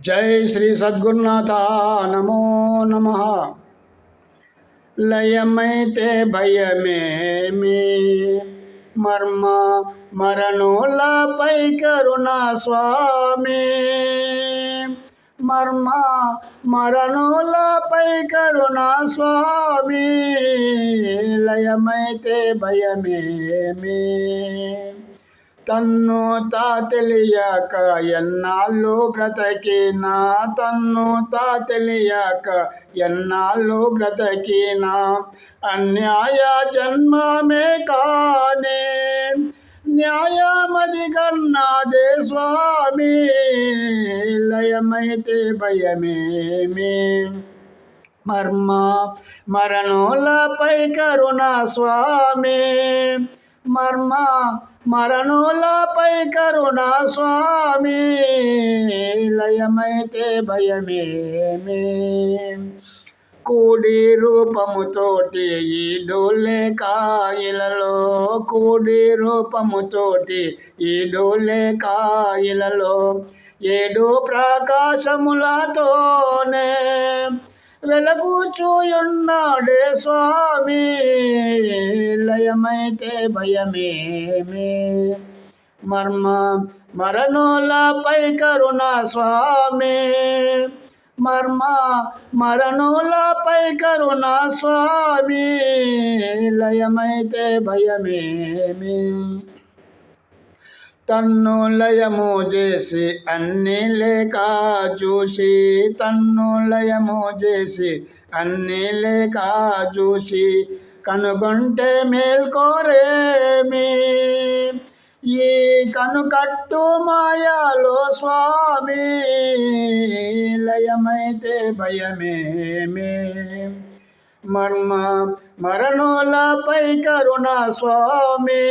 జై శ్రీ సద్గురునాథ నమో నమ. లయమైతే భయమేమి? మర్మ మరణులపై కరుణా స్వామి. మర్మ మరణులపై కరుణా స్వామి. లయమైతే భయమేమి? తన్ను తా తెలియక ఎన్నాళ్ళు బ్రతకినా తన్ను తా తెలియక ఎన్నాళ్ళు బ్రతకినా అన్యాయ జన్మమే కానే. న్యాయమది గన్నాదే స్వామి లయమైతే భయమేమి? మర్మ మరణులపై కరుణ స్వామి మర్మ మరణులపై కరుణ స్వామి లయమైతే భయమేమి? కూడి రూపముతోటి ఈ డోలే కాయలలో కూడి రూపముతోటి ఈ డోలే కాయలలో ఏడు ప్రకాశములతోనే వెలగూచూయున్నాడే స్వామి. లయమైతే భయమేమి? మర్మ మరణులపై కరుణ స్వామి. మర్మ మరణులపై కరుణ స్వామి. లయమైతే భయమేమి? తన్ను లయము చేసి అన్ని లేక చూసి తన్ను లయము చేసి అన్ని లేక చూసి కనుగొంటే మేల్కోరేమి? ఈ కనుకట్టు మాయాలో స్వామి లయమైతే భయమేమి? మర్మ మరణులపై కరుణ స్వామి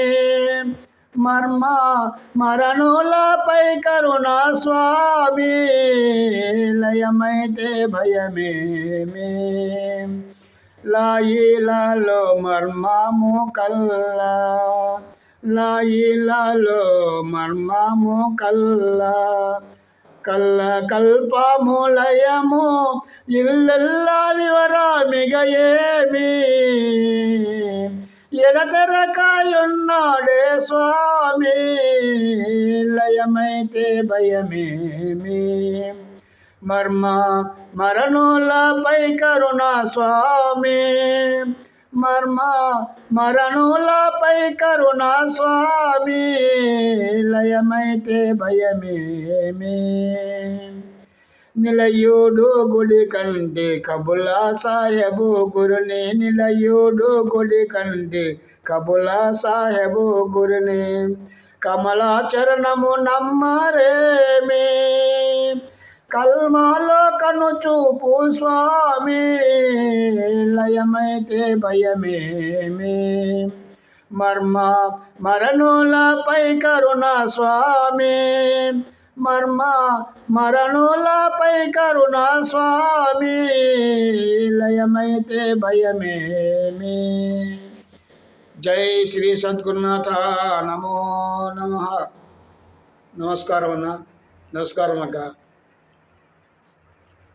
మర్మ మరణులపై కరుణ స్వామి లయమైతే భయమేమే? లాయిలలో మర్మము కల్లా లాయిలలో మర్మము కల్లా కల్ల కల్పములయము ఇల్లెల్లా వివరా ఏమి? ఎడతెరకాయున్నాడే స్వామి. లయమైతే భయమేమి. మర్మ మరణులపై కరుణ స్వామి. మర్మ మరణులపై కరుణ స్వామి. లయమైతే భయమేమి. నిలయుడు గుడి కంటే కబులా సాహెబు గురుని నిలయుడు గుడి కంటే కబులా సాహెబు గురుని కమలాచరణము నమ్మరేమి. కల్మాలో కను చూపు స్వామి లయమైతే భయమేమి. మర్మ మరణులపై కరుణ స్వామి మర్మ మరణులపై కరుణ స్వామి లయమైతే భయమేమి జై శ్రీ సద్గురునాథ నమో నమ నమస్కారం అన్న నమస్కారం అక్క